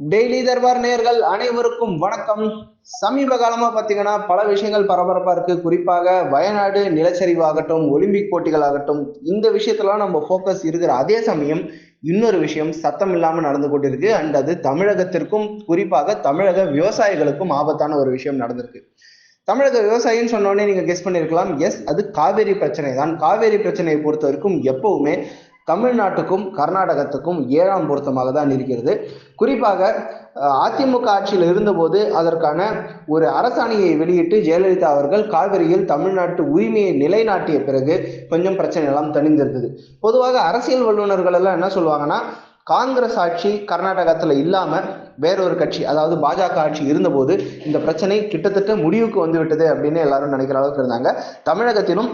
Daily Darbar நேயர்கள் அனைவருக்கும் வணக்கம். சமீப காலமா பாத்தீங்கன்னா பல விஷயங்கள் பரபரப்பா இருக்கு. குறிப்பாக வயநாடு நிலச்சரிவாகட்டும் ஒலிம்பிக் போட்டிகள் ஆகட்டும் இந்த விஷயத்தெல்லாம் நம்ம ஃபோக்கஸ் இருக்கிற அதே சமயம் இன்னொரு விஷயம் சத்தம் இல்லாம நடந்து கொண்டிருக்கு. அண்ட் அது தமிழகத்திற்கும் குறிப்பாக தமிழக விவசாயிகளுக்கும் ஆபத்தான ஒரு விஷயம் நடந்திருக்கு. தமிழக விவசாயின்னு சொன்னோடனே நீங்க கெஸ் பண்ணிருக்கலாம். எஸ் அது காவேரி பிரச்சனை தான் காவேரி பிரச்சனையை பொறுத்த வரைக்கும் எப்பவுமே தமிழ்நாட்டுக்கும் கர்நாடகத்துக்கும் ஏழாம் பொருத்தமாக தான் இருக்கிறது. குறிப்பாக அதிமுக ஆட்சியில் இருந்தபோது அதற்கான ஒரு அரசாணையை வெளியிட்டு ஜெயலலிதா அவர்கள் காவிரியில் தமிழ்நாட்டு உரிமையை நிலைநாட்டிய பிறகு கொஞ்சம் பிரச்சனை எல்லாம் தணிந்திருந்தது. பொதுவாக அரசியல் வல்லுநர்கள் எல்லாம் என்ன சொல்லுவாங்கன்னா காங்கிரஸ் ஆட்சி கர்நாடகத்தில் இல்லாமல் வேறொரு கட்சி அதாவது பாஜக ஆட்சி இருந்தபோது இந்த பிரச்சனை கிட்டத்தட்ட முடிவுக்கு வந்துவிட்டது அப்படின்னு எல்லாரும் நினைக்கிற அளவுக்கு இருந்தாங்க. தமிழகத்திலும்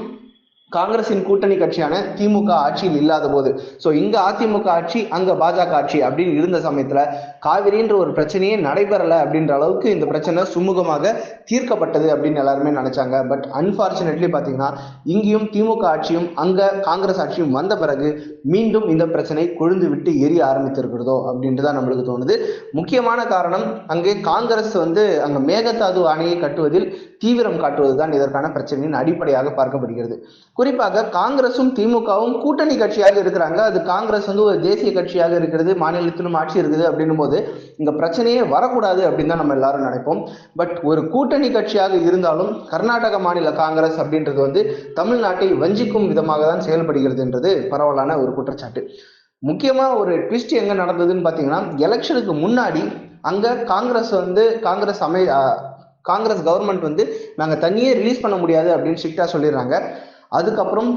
காங்கிரசின் கூட்டணி கட்சியான திமுக ஆட்சியில் இல்லாத போது. ஸோ இங்க அதிமுக ஆட்சி அங்க பாஜக ஆட்சி அப்படின்னு இருந்த சமயத்துல காவிரின்ற ஒரு பிரச்சனையே நடைபெறல அப்படின்ற அளவுக்கு இந்த பிரச்சனை சுமூகமாக தீர்க்கப்பட்டது அப்படின்னு எல்லாருமே நினைச்சாங்க. பட் அன்பார்ச்சுனேட்லி பாத்தீங்கன்னா இங்கேயும் திமுக ஆட்சியும் அங்க காங்கிரஸ் ஆட்சியும் வந்த பிறகு மீண்டும் இந்த பிரச்சனை கொழுந்து விட்டு எரிய ஆரம்பித்திருக்கிறதோ அப்படின்ட்டு தான் நம்மளுக்கு தோணுது. முக்கியமான காரணம் அங்கே காங்கிரஸ் வந்து அங்க மேகதாது அணையை கட்டுவதில் தீவிரம் காட்டுவது தான் இதற்கான பிரச்சனையின் அடிப்படையாக பார்க்கப்படுகிறது. குறிப்பாக காங்கிரசும் திமுகவும் கூட்டணி கட்சியாக இருக்கிறாங்க. அது காங்கிரஸ் வந்து ஒரு தேசிய கட்சியாக இருக்கிறது மாநிலத்திலும் ஆட்சி இருக்குது அப்படின்னும் போது இங்க பிரச்சனையே வரக்கூடாது அப்படின்னு தான் நம்ம எல்லாரும் நினைப்போம். பட் ஒரு கூட்டணி கட்சியாக இருந்தாலும் கர்நாடக மாநில காங்கிரஸ் அப்படின்றது வந்து தமிழ்நாட்டை வஞ்சிக்கும் விதமாக தான் செயல்படுகிறது என்றது பரவலான ஒரு குற்றச்சாட்டு. முக்கியமா ஒரு ட்விஸ்ட் எங்க நடந்ததுன்னு பாத்தீங்கன்னா எலெக்ஷனுக்கு முன்னாடி அங்க காங்கிரஸ் வந்து காங்கிரஸ் அமை காங்கிரஸ் கவர்மெண்ட் வந்து நாங்க தண்ணியே ரிலீஸ் பண்ண முடியாது அப்படின்னு ஸ்ட்ரிக்டா சொல்லிடுறாங்க. அதுக்கப்புறம்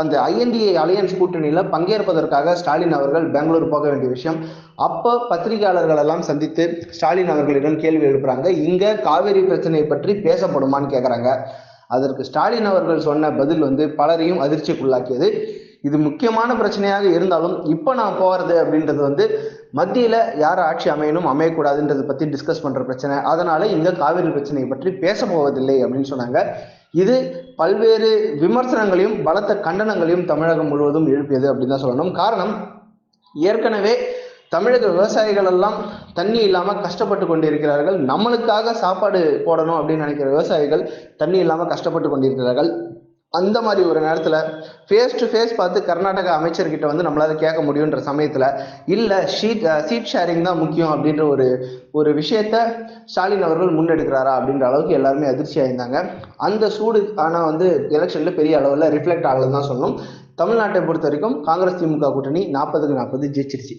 அந்த ஐஎன்டிஏ அலையன்ஸ் கூட்டணியில் பங்கேற்பதற்காக ஸ்டாலின் அவர்கள் பெங்களூர் போக வேண்டிய விஷயம். அப்போ பத்திரிகையாளர்கள் எல்லாம் சந்தித்து ஸ்டாலின் அவர்களிடம் கேள்வி எழுப்புறாங்க. இங்கே காவேரி பிரச்சனையை பற்றி பேசப்படுமான்னு கேட்குறாங்க அதற்கு ஸ்டாலின் அவர்கள் சொன்ன பதில் வந்து பலரையும் அதிர்ச்சிக்குள்ளாக்கியது. இது முக்கியமான பிரச்சனையாக இருந்தாலும் இப்போ நான் போகிறது அப்படின்றது வந்து மத்தியில் யார் ஆட்சி அமையணும் அமையக்கூடாதுன்றதை பற்றி டிஸ்கஸ் பண்ணுற பிரச்சனை. அதனால் இங்கே காவிரி பிரச்சனையை பற்றி பேச போவதில்லை அப்படின்னு சொன்னாங்க. இது பல்வேறு விமர்சனங்களையும் பலத்த கண்டனங்களையும் தமிழகம் முழுவதும் எழுப்பியது அப்படின்னு தான் சொல்லணும். காரணம் ஏற்கனவே தமிழக விவசாயிகள் எல்லாம் தண்ணி இல்லாமல் கஷ்டப்பட்டு கொண்டிருக்கிறார்கள். நம்மளுக்காக சாப்பாடு போடணும் அப்படின்னு நினைக்கிற விவசாயிகள் தண்ணி இல்லாமல் கஷ்டப்பட்டு கொண்டிருக்கிறார்கள். அந்த மாதிரி ஒரு நேரத்தில் ஃபேஸ் டு ஃபேஸ் பார்த்து கர்நாடக அமைச்சர்கிட்ட வந்து நம்மளால கேட்க முடியுன்ற சமயத்தில் இல்லை ஷீட் சீட் ஷேரிங் தான் முக்கியம் அப்படின்ற ஒரு ஒரு விஷயத்த ஸ்டாலின் அவர்கள் முன்னெடுக்கிறாரா அப்படின்ற அளவுக்கு எல்லாருமே அதிர்ச்சி ஆயிருந்தாங்க. அந்த சூடு ஆனால் வந்து எலெக்ஷனில் பெரிய அளவில் ரிஃப்ளெக்ட் ஆகலன்னு தான் சொல்லணும். தமிழ்நாட்டை பொறுத்த வரைக்கும் காங்கிரஸ் திமுக கூட்டணி நாற்பதுக்கு நாற்பது ஜெயிச்சிருச்சு.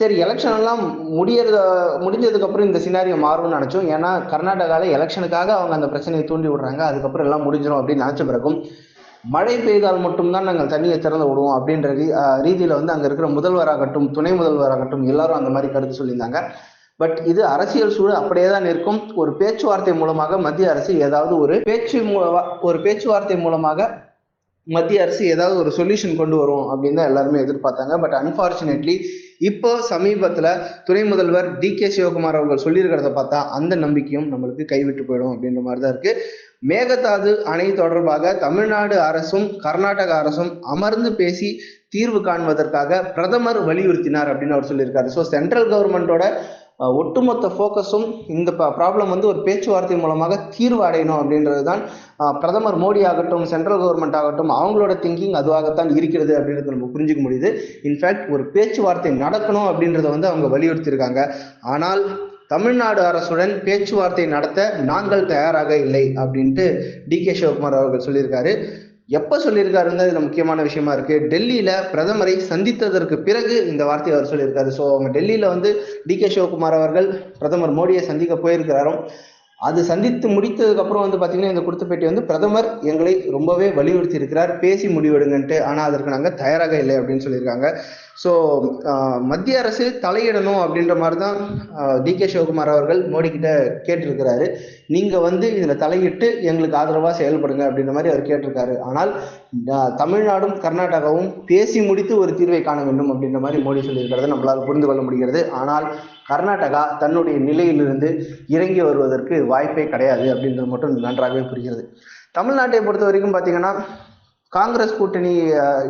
சரி எலெக்ஷன் எல்லாம் முடியறத முடிஞ்சதுக்கப்புறம் இந்த சினாரியோ மாறும்னு நினச்சோம். ஏன்னா கர்நாடகாவில் எலெக்ஷனுக்காக அவங்க அந்த பிரச்சனையை தூண்டி விடுறாங்க. அதுக்கப்புறம் எல்லாம் முடிஞ்சிடும் அப்படின்னு நினச்ச பிறகும் மழை பெய்தால் மட்டும்தான் நாங்கள் தண்ணியை திறந்து விடுவோம் அப்படின்ற ரீ ரீதியில் வந்து அங்கே இருக்கிற முதல்வராகட்டும் துணை முதல்வராகட்டும் எல்லாரும் அந்த மாதிரி கருத்து சொல்லியிருந்தாங்க. பட் இது அரசியல் சூழல் அப்படியே தான் இருக்கும். ஒரு பேச்சுவார்த்தை மூலமாக மத்திய அரசு ஏதாவது ஒரு பேச்சு ஒரு பேச்சுவார்த்தை மூலமாக மத்திய அரசு ஏதாவது ஒரு சொல்யூஷன் கொண்டு வரும் அப்படின்னு தான் எல்லாருமே எதிர்பார்த்தாங்க. பட் அன்பார்ச்சுனேட்லி இப்போ சமீபத்தில் துணை முதல்வர் டி கே சிவகுமார் அவர்கள் சொல்லியிருக்கிறத பார்த்தா அந்த நம்பிக்கையும் நம்மளுக்கு கைவிட்டு போயிடும் அப்படின்ற மாதிரி தான் இருக்கு. மேகதாது அணை தொடர்பாக தமிழ்நாடு அரசும் கர்நாடக அரசும் அமர்ந்து பேசி தீர்வு காண்பதற்காக பிரதமர் வலியுறுத்தினார் அப்படின்னு அவர் சொல்லியிருக்காரு. ஸோ சென்ட்ரல் கவர்மெண்ட்டோட ஒட்டுமொத்த ஃபோக்கஸும் இந்த ப்ராப்ளம் வந்து ஒரு பேச்சுவார்த்தை மூலமாக தீர்வு அடையணும் அப்படின்றது தான் பிரதமர் மோடி ஆகட்டும் சென்ட்ரல் கவர்மெண்ட் ஆகட்டும் அவங்களோட திங்கிங் அதுவாகத்தான் இருக்கிறது அப்படின்றத நம்ம புரிஞ்சுக்க முடியுது. இன்ஃபேக்ட் ஒரு பேச்சுவார்த்தை நடக்கணும் அப்படின்றத வந்து அவங்க வலியுறுத்தியிருக்காங்க. ஆனால் தமிழ்நாடு அரசுடன் பேச்சுவார்த்தை நடத்த நாங்கள் தயாராக இல்லை அப்படின்ட்டு டி கே சிவகுமார் அவர்கள் சொல்லியிருக்காரு. எப்போ சொல்லியிருக்காருன்னு இதில் முக்கியமான விஷயமா இருக்கு. டெல்லியில பிரதமரை சந்தித்ததற்கு பிறகு இந்த வார்த்தையை அவர் சொல்லியிருக்காரு. ஸோ அவங்க டெல்லியில வந்து டி கே சிவகுமார் அவர்கள் பிரதமர் மோடியை சந்திக்க போயிருக்கிறாரோ அது சந்தித்து முடித்ததுக்கு அப்புறம் வந்து பாத்தீங்கன்னா இந்த கொடுத்த பேட்டி வந்து பிரதமர் எங்களை ரொம்பவே வலியுறுத்தி இருக்கிறார் பேசி முடிவெடுங்கன்ட்டு. ஆனா அதற்கு நாங்க தயாராக இல்லை அப்படின்னு சொல்லியிருக்காங்க. ஸோ மத்திய அரசு தலையிடணும் அப்படின்ற மாதிரி தான் டி கே சிவகுமார் அவர்கள் மோடி கிட்ட கேட்டிருக்கிறாரு. நீங்க வந்து இதுல தலையிட்டு எங்களுக்கு ஆதரவா செயல்படுங்க அப்படின்ற மாதிரி அவர் கேட்டிருக்காரு. ஆனால் தமிழ்நாடும் கர்நாடகாவும் பேசி முடித்து ஒரு தீர்வை காண வேண்டும் அப்படின்ற மாதிரி மோடி சொல்லியிருக்கிறத நம்மளால் புரிந்து கொள்ள முடிகிறது. ஆனால் கர்நாடகா தன்னுடைய நிலையிலிருந்து இறங்கி வருவதற்கு வாய்ப்பே கிடையாது அப்படின்றது மட்டும் நன்றாகவே புரிகிறது. தமிழ்நாட்டை பொறுத்த வரைக்கும் பார்த்தீங்கன்னா காங்கிரஸ் கூட்டணி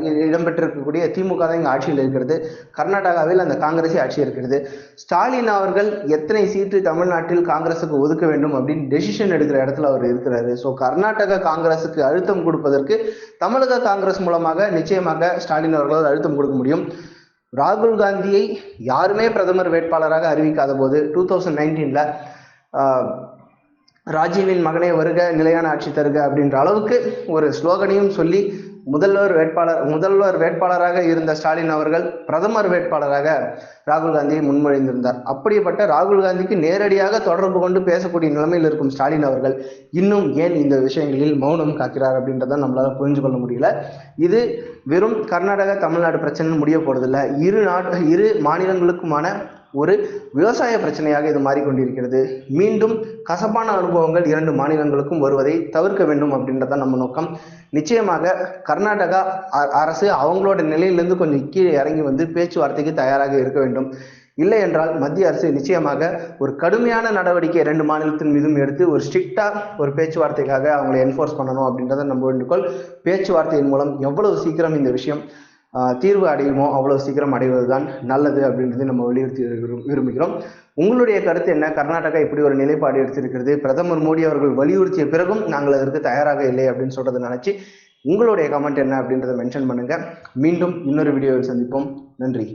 இ- இடம்பெற்றிருக்கக்கூடிய திமுக தான் இங்கே ஆட்சியில் இருக்கிறது. கர்நாடகாவில் அந்த காங்கிரஸே ஆட்சி இருக்கிறது. ஸ்டாலின் அவர்கள் எத்தனை சீட்டு தமிழ்நாட்டில் காங்கிரஸுக்கு ஒதுக்க வேண்டும் அப்படின்னு டெசிஷன் எடுக்கிற இடத்துல அவர் இருக்கிறாரு. ஸோ கர்நாடக காங்கிரஸுக்கு அழுத்தம் கொடுப்பதற்கு தமிழக காங்கிரஸ் மூலமாக நிச்சயமாக ஸ்டாலின் அவர்களால் அழுத்தம் கொடுக்க முடியும். ராகுல் காந்தியை யாருமே பிரதமர் வேட்பாளராக அறிவிக்காத போது டூ தௌசண்ட் நைன்டீனில் ராஜீவின் மகனே வருக நிலையான ஆட்சி தருக அப்படின்ற அளவுக்கு ஒரு ஸ்லோகனையும் சொல்லி முதல்வர் வேட்பாளர் முதல்வர் வேட்பாளராக இருந்த ஸ்டாலின் அவர்கள் பிரதமர் வேட்பாளராக ராகுல் காந்தியை முன்மொழிந்திருந்தார். அப்படிப்பட்ட ராகுல் காந்திக்கு நேரடியாக தொடர்பு கொண்டு பேசக்கூடிய நிலைமையில் இருக்கும் ஸ்டாலின் அவர்கள் இன்னும் ஏன் இந்த விஷயங்களில் மௌனம் காக்கிறார் அப்படின்றத நம்மளால் புரிஞ்சு கொள்ள முடியல. இது வெறும் கர்நாடகா தமிழ்நாடு பிரச்சனை முடிய போறதில்ல. இரு நாடு இரு மாநிலங்களுக்குமான ஒரு விவசாய பிரச்சனையாக இது மாறிக்கொண்டிருக்கிறது. மீண்டும் கசப்பான அனுபவங்கள் இரண்டு மாநிலங்களுக்கும் வருவதை தவிர்க்க வேண்டும் அப்படின்றதான் நம்ம நோக்கம். நிச்சயமாக கர்நாடகா அரசு அவங்களோட நிலையிலிருந்து கொஞ்சம் கீழே இறங்கி வந்து பேச்சுவார்த்தைக்கு தயாராக இருக்க வேண்டும். இல்லை என்றால் மத்திய அரசு நிச்சயமாக ஒரு கடுமையான நடவடிக்கை ரெண்டு மாநிலத்தின் மீதும் எடுத்து ஒரு ஸ்ட்ரிக்டாக ஒரு பேச்சுவார்த்தைக்காக அவங்களை என்ஃபோர்ஸ் பண்ணணும் அப்படின்றத நம்ம வேண்டுகோள். பேச்சுவார்த்தையின் மூலம் எவ்வளவு சீக்கிரம் இந்த விஷயம் தீர்வு அடையுமோ அவ்வளோ சீக்கிரம் அடைவது தான் நல்லது அப்படின்றது நம்ம வலியுறுத்தி விரும்புகிறோம். உங்களுடைய கருத்து என்ன? கர்நாடகா இப்படி ஒரு நிலைப்பாடு எடுத்திருக்கிறது. பிரதமர் மோடி அவர்கள் வலியுறுத்திய பிறகும் நாங்கள் அதற்கு தயாராக இல்லை அப்படின்னு சொல்றதை நினச்சி உங்களுடைய கமெண்ட் என்ன அப்படின்றத மென்ஷன் பண்ணுங்க. மீண்டும் இன்னொரு வீடியோவில் சந்திப்போம். நன்றி.